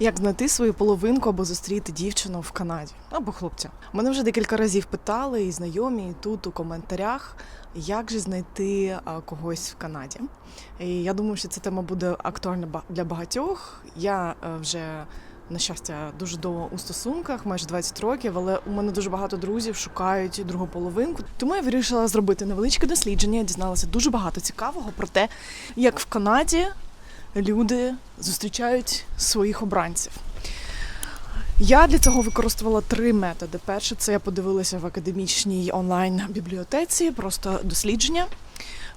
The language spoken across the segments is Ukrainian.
Як знайти свою половинку або зустріти дівчину в Канаді або хлопця? Мене вже декілька разів питали і знайомі, і тут у коментарях, як же знайти когось в Канаді. І я думаю, що ця тема буде актуальна для багатьох. Я е, вже на щастя дуже довго у стосунках, майже 20 років, але у мене дуже багато друзів шукають другу половинку. Тому я вирішила зробити невеличке дослідження. Дізналася дуже багато цікавого про те, як в Канаді люди зустрічають своїх обранців. Я для цього використовувала три методи. Перше, це я подивилася в академічній онлайн бібліотеці, просто дослідження.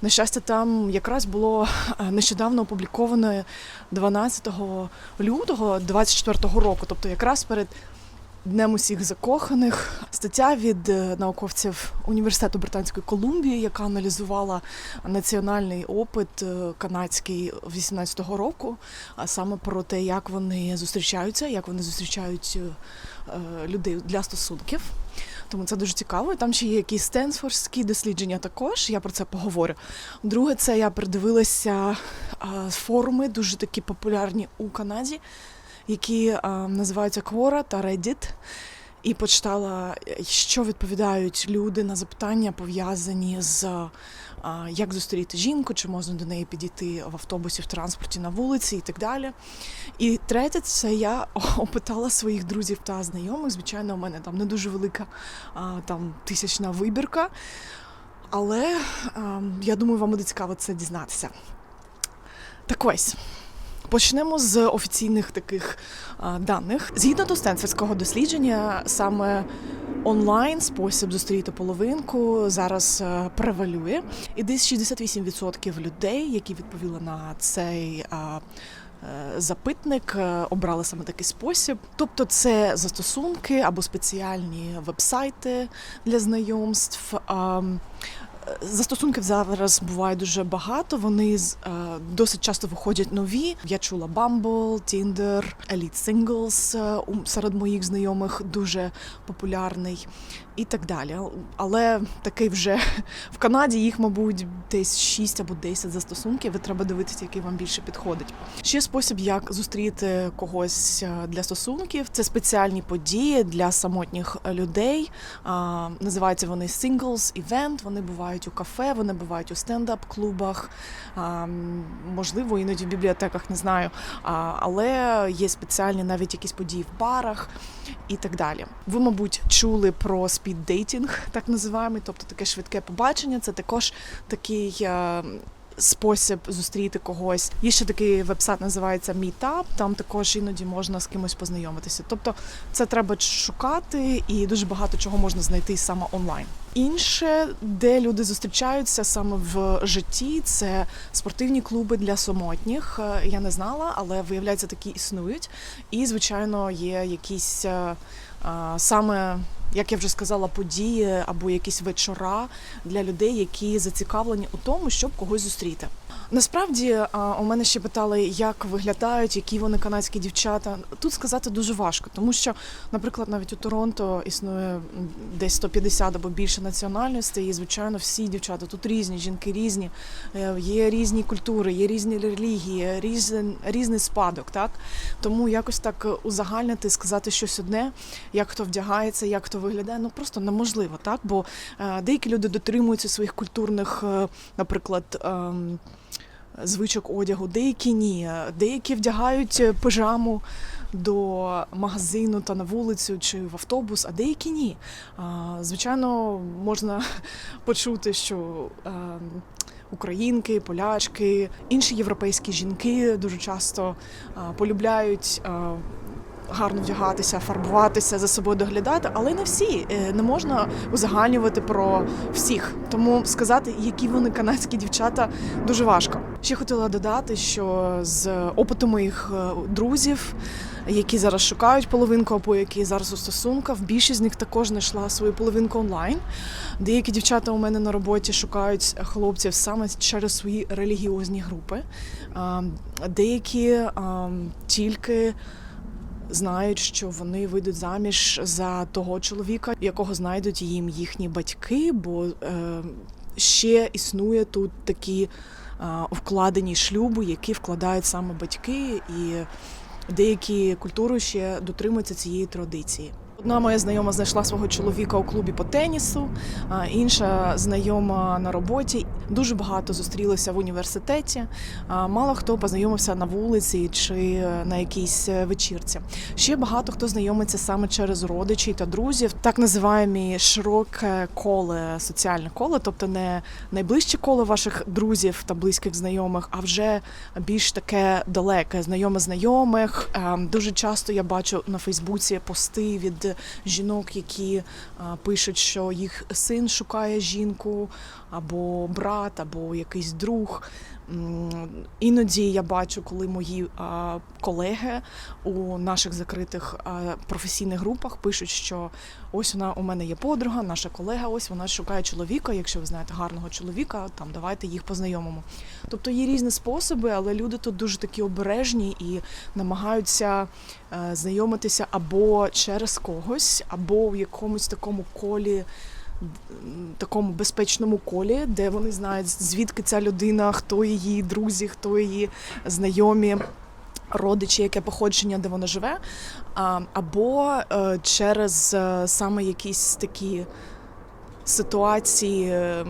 На щастя, там якраз було е, нещодавно опубліковано 12 лютого 24 року, тобто якраз перед Днем усіх закоханих стаття від е, науковців університету Британської Колумбії, яка аналізувала національний опит е, канадський 18-го року, а саме про те, як вони зустрічаються, як вони зустрічають е, людей для стосунків. Тому це дуже цікаво. Там ще є якісь стенфордські дослідження також. Я про це поговорю. Друге, це я передивилася е, форуми, дуже такі популярні у Канаді, які називаються Quora та Reddit. І почитала, що відповідають люди на запитання, пов'язані з як зустріти жінку, чи можна до неї підійти в автобусі, в транспорті, на вулиці і так далі. І третє, це я опитала своїх друзів та знайомих. Звичайно, у мене там не дуже велика там тисячна вибірка. Але а, я думаю, вам буде цікаво це дізнатися. Так ось. Почнемо з офіційних таких даних. Згідно до Стенфордського дослідження, саме онлайн спосіб зустріти половинку зараз е, превалює. І десь 68% людей, які відповіли на цей. е, Запитник е, обрали саме такий спосіб, тобто це застосунки або спеціальні вебсайти для знайомств. Застосунків зараз буває дуже багато. Вони е, досить часто виходять нові. Я чула Bumble, Tinder, Elite Singles е, серед моїх знайомих дуже популярний і так далі. Але такий вже в Канаді їх, мабуть, десь 6 або 10 застосунків, і треба дивитися, який вам більше підходить. Ще спосіб, як зустріти когось е, для стосунків, це спеціальні події для самотніх людей. Називаються вони Singles Event. Вони бувають у кафе, вони бувають у стендап-клубах, можливо, іноді в бібліотеках, не знаю. Але є спеціальні навіть якісь події в барах і так далі. Ви, мабуть, чули про спіддейтінг, так називаємо, тобто таке швидке побачення. Це також такий. е, Спосіб зустріти когось. Є ще такий вебсайт, називається Meetup, Там також іноді можна з кимось познайомитися. Тобто це треба шукати, і дуже багато чого можна знайти саме онлайн. Інше, де люди зустрічаються саме в житті, це спортивні клуби для самотніх. Е, Я не знала, але виявляється, такі існують. І, звичайно, є якісь е, саме. Як я вже сказала, події або якісь вечора для людей, які зацікавлені у тому, щоб когось зустріти. Насправді у мене ще питали, як виглядають, які вони канадські дівчата. Тут сказати дуже важко, тому що, наприклад, навіть у Торонто існує десь 150 або більше національностей, і звичайно, всі дівчата тут різні, жінки різні, е, є різні культури, є різні релігії, різний, різний спадок. Так тому якось так е, узагальнити, сказати щось одне, як хто вдягається, як хто виглядає, ну просто неможливо, так бо е, деякі люди дотримуються своїх культурних, е, наприклад. Звичок одягу, деякі ні. Деякі вдягають е, пижаму до магазину та на вулицю чи в автобус, а деякі ні. Звичайно, можна почути, що е, українки, полячки, інші європейські жінки дуже часто е, полюбляють. Гарно вдягатися, фарбуватися, за собою доглядати, але не всі Е, не можна узагальнювати про всіх. Тому сказати, які вони канадські дівчата, дуже важко. Ще хотіла додати, що з опиту моїх е, друзів, які зараз шукають половинку, або які зараз у стосунках, більшість з них також знайшла свою половинку онлайн. Деякі дівчата у мене на роботі шукають хлопців саме через свої релігіозні групи. Деякі тільки знають, що вони вийдуть заміж за того чоловіка, якого знайдуть їм їхні батьки, бо е, ще існує тут такі е, вкладені шлюби, які вкладають саме батьки, і деякі культури ще дотримуються цієї традиції. Одна моя знайома знайшла свого чоловіка у клубі по тенісу, інша знайома на роботі. Дуже багато зустрілися в університеті. Мало хто познайомився на вулиці чи на якійсь вечірці. Ще багато хто знайомиться саме через родичів та друзів, так називаємо широке коле, соціальне коло, тобто не найближче коло ваших друзів та близьких знайомих, а вже більш таке далеке, знайоме знайомих. Ем, Дуже часто я бачу на Фейсбуці пости від жінок, які а, пишуть, що їх син шукає жінку, або брат, або якийсь друг. Іноді я бачу, коли мої колеги у наших закритих професійних групах пишуть, що ось вона у мене є подруга, наша колега, ось вона шукає чоловіка. Якщо ви знаєте гарного чоловіка, там давайте їх познайомимо. Тобто є різні способи, але люди тут дуже такі обережні і намагаються е, знайомитися або через когось, або в якомусь такому колі. Такому безпечному колі, де вони знають, звідки ця людина, хто її друзі, хто її знайомі, родичі, яке походження, де вона живе, або е, через е, саме якісь такі ситуації, е,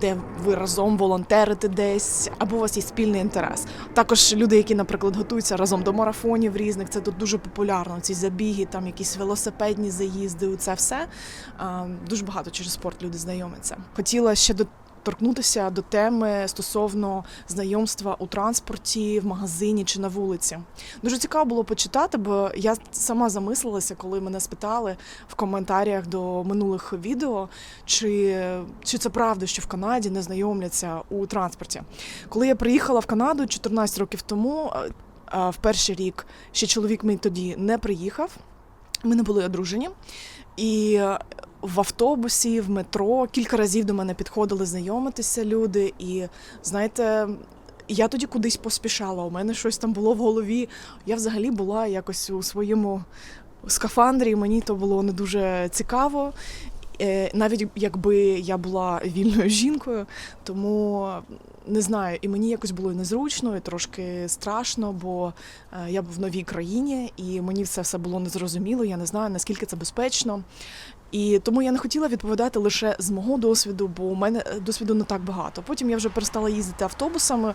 де ви разом волонтерите десь, або у вас є спільний інтерес. Також люди, які, наприклад, готуються разом до марафонів різних, це тут дуже популярно. Ці забіги, там якісь велосипедні заїзди, це все дуже багато через спорт люди знайомляться. Хотіла ще до. Торкнутися до теми стосовно знайомства у транспорті, в магазині чи на вулиці. Дуже цікаво було почитати, бо я сама замислилася, коли мене спитали в коментарях до минулих відео, чи, чи це правда, що в Канаді не знайомляться у транспорті. Коли я приїхала в Канаду 14 років тому, в перший рік ще чоловік мій тоді не приїхав. Ми не були одружені. І в автобусі, в метро кілька разів до мене підходили знайомитися люди. І знаєте, я тоді кудись поспішала. У мене щось там було в голові. Я взагалі була якось у своєму скафандрі. Мені то було не дуже цікаво. Е, Навіть якби я була вільною жінкою, тому не знаю, і мені якось було незручно, і трошки страшно, бо е, я в новій країні, і мені все було незрозуміло. Я не знаю наскільки це безпечно. І тому я не хотіла відповідати лише з мого досвіду, бо у мене е, досвіду не так багато. Потім я вже перестала їздити автобусами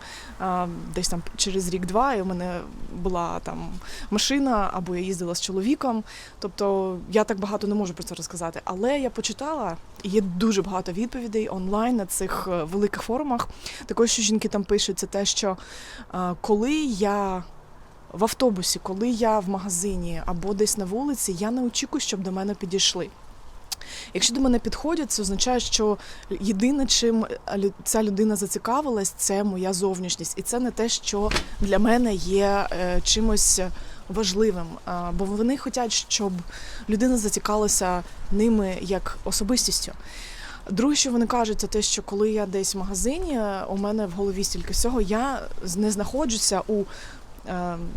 десь там через рік-два, і у мене була там машина, або я їздила з чоловіком. Тобто я так багато не можу про це розказати. Але я почитала, і є дуже багато відповідей онлайн на цих е, великих форумах. Також що жінки там пишуть, це те, що коли я. В автобусі, коли я в магазині або десь на вулиці, я не очікую, щоб до мене підійшли. Якщо до мене підходять, це означає, що єдине, чим ця людина зацікавилась, це моя зовнішність, і це не те, що для мене є е, чимось важливим. Бо вони хочуть, щоб людина зацікавилася ними як особистістю. Друге, що вони кажуть, це те, що коли я десь в магазині, у мене в голові стільки всього, я не знаходжуся у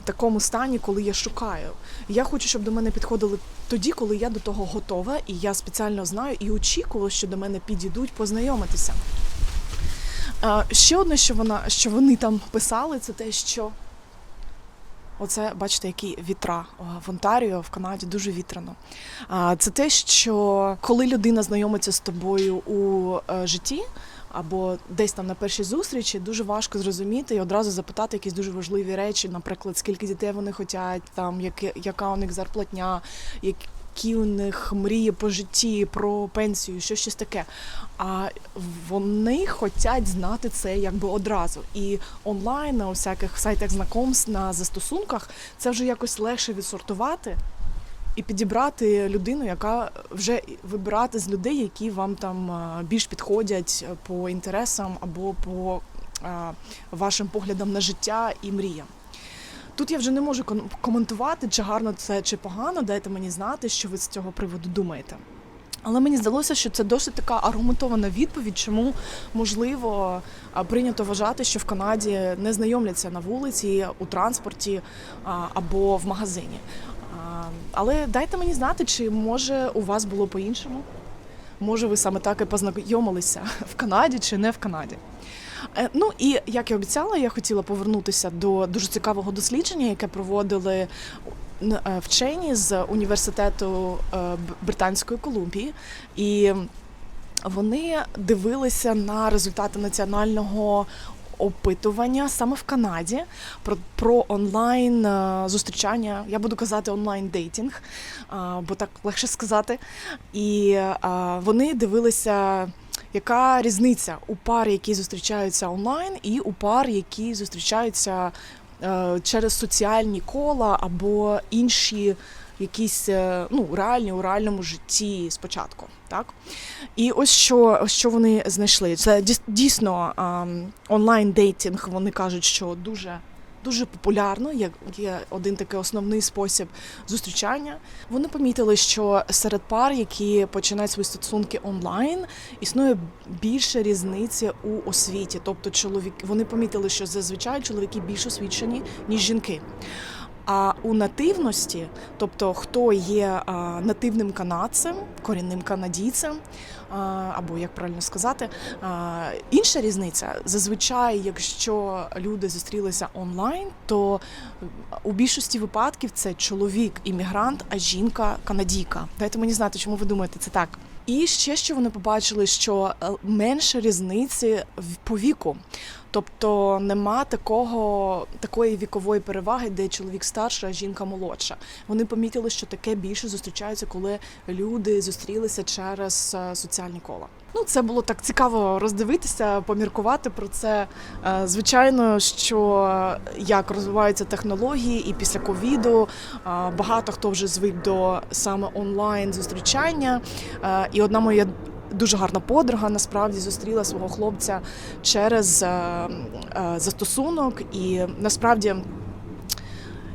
такому стані, коли я шукаю. Я хочу, щоб до мене підходили тоді, коли я до того готова, і я спеціально знаю і очікувала, що до мене підійдуть познайомитися. Е, ще одне, що вона, що вони там писали, це те, що оце, бачите, які вітра в Онтаріо, в Канаді дуже вітряно. А, Це те, що коли людина знайомиться з тобою у е, житті. Або десь там на першій зустрічі дуже важко зрозуміти і одразу запитати якісь дуже важливі речі, наприклад, скільки дітей вони хочуть, там яка у них зарплатня, які у них мрії по житті, про пенсію, що щось таке. А вони хочуть знати це якби одразу. І онлайн на усяких сайтах знакомств на застосунках це вже якось легше відсортувати і підібрати людину, яка вже вибирати з людей, які вам там більш підходять по інтересам або по вашим поглядам на життя і мріям. Тут я вже не можу коментувати, чи гарно це чи погано. Дайте мені знати, що ви з цього приводу думаєте. Але мені здалося, що це досить така аргументована відповідь, чому можливо прийнято вважати, що в Канаді не знайомляться на вулиці, у транспорті або в магазині. Але дайте мені знати, чи може у вас було по-іншому. Може, ви саме так і познайомилися в Канаді чи не в Канаді. Е, Ну і як і обіцяла, я хотіла повернутися до дуже цікавого дослідження, яке проводили е, вчені з університету е, Британської Колумбії. І вони дивилися на результати національного опитування саме в Канаді про, про онлайн е, зустрічання. Я буду казати онлайн дейтинг, е, бо так легше сказати. І е, вони дивилися. Яка різниця у пар, які зустрічаються онлайн, і у пар, які зустрічаються через соціальні кола або інші якісь е, ну, реальні у реальному житті спочатку. Так? І ось що, що вони знайшли. Це дійсно онлайн дейтинг. Вони кажуть, що дуже. Дуже популярно, як є один такий основний спосіб зустрічання. Вони помітили, що серед пар, які починають свої стосунки онлайн, існує більше різниці у освіті. Тобто, чоловік вони помітили, що зазвичай чоловіки більш освічені, ніж жінки. А у нативності, тобто хто є нативним канадцем, корінним канадійцем, або як правильно сказати, інша різниця зазвичай, якщо люди зустрілися онлайн, то у більшості випадків це чоловік іммігрант, а жінка канадійка. Дайте мені знати, чому ви думаєте це так. І ще що вони побачили, що е, менше різниці по віку. Тобто нема такого такої вікової переваги, де чоловік старший, а жінка молодша. Вони помітили, що таке більше зустрічається, коли люди зустрілися через е, соціальні кола. Ну, це було так цікаво роздивитися, поміркувати про це. Е, Звичайно, що як розвиваються технології, і після ковіду е, багато хто вже звик до саме онлайн зустрічання. Е, І одна моя дуже гарна подруга насправді зустріла свого хлопця через застосунок, і насправді.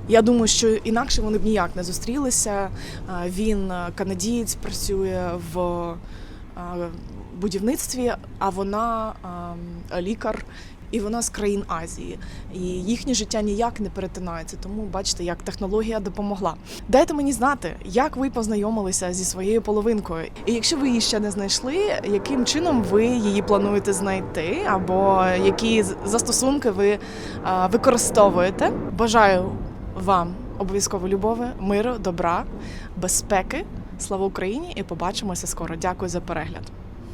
Я думаю, що інакше вони б ніяк не зустрілися. Він канадієць, працює в будівництві, а вона е, лікар, і вона з країн Азії. І їхнє життя ніяк не перетинається. Тому бачите, як технологія допомогла. Дайте мені знати, як ви познайомилися зі своєю половинкою. І якщо ви її ще не знайшли, яким чином ви її плануєте знайти, або які застосунки ви е, використовуєте. Бажаю вам обов'язково любові, миру, добра, безпеки. Слава Україні! І побачимося скоро. Дякую за перегляд.